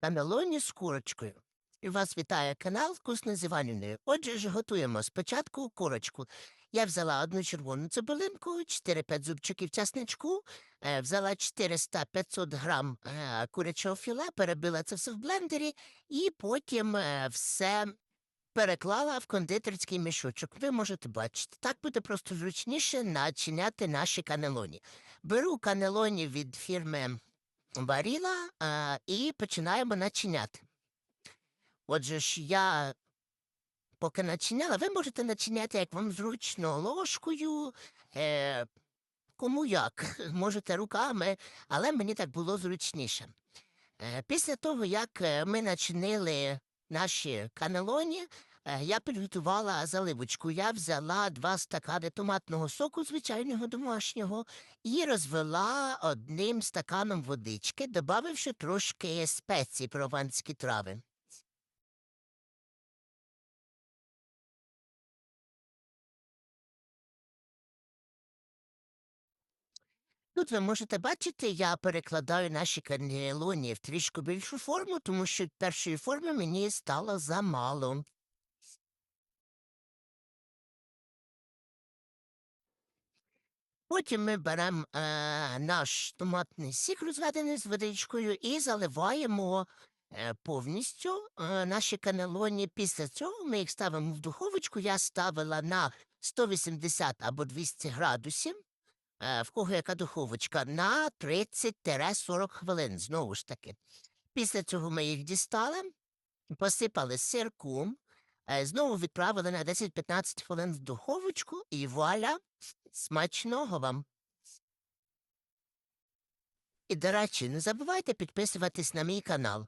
канелоні з курочкою. І вас вітає канал Вкусне з Іванівною. Отже ж, готуємо спочатку курочку. Я взяла одну червону цибулинку, 4-5 зубчиків часничку, е, взяла 400-500 грам е, курячого філе, перебила це все в блендері і потім е, все переклала в кондитерський мішочок. Ви можете бачити. Так буде просто зручніше начиняти наші канелоні. Беру канелоні від фірми Варіла а, і починаємо начиняти. Отже ж, я поки начиняла, ви можете начиняти, як вам зручно, ложкою, е, кому як, можете руками, але мені так було зручніше. Е, після того, як е, ми начинили наші канелоні, я підготувала заливочку. Я взяла два стакани томатного соку, звичайного домашнього, і розвела одним стаканом водички, додавши трошки спецій прованські трави. Тут ви можете бачити, я перекладаю наші канелоні в трішки більшу форму, тому що першої форми мені стало замало. Потім ми беремо е, наш томатний сік, розведений з водичкою, і заливаємо е, повністю е, наші канелоні. Після цього ми їх ставимо в духовочку. Я ставила на 180 або 200 градусів. Е, в кого яка духовочка, на 30-40 хвилин, знову ж таки. Після цього ми їх дістали, посипали сирком, е, знову відправили на 10-15 хвилин в духовочку і вуаля, смачного вам. І, до речі, не забувайте підписуватись на мій канал.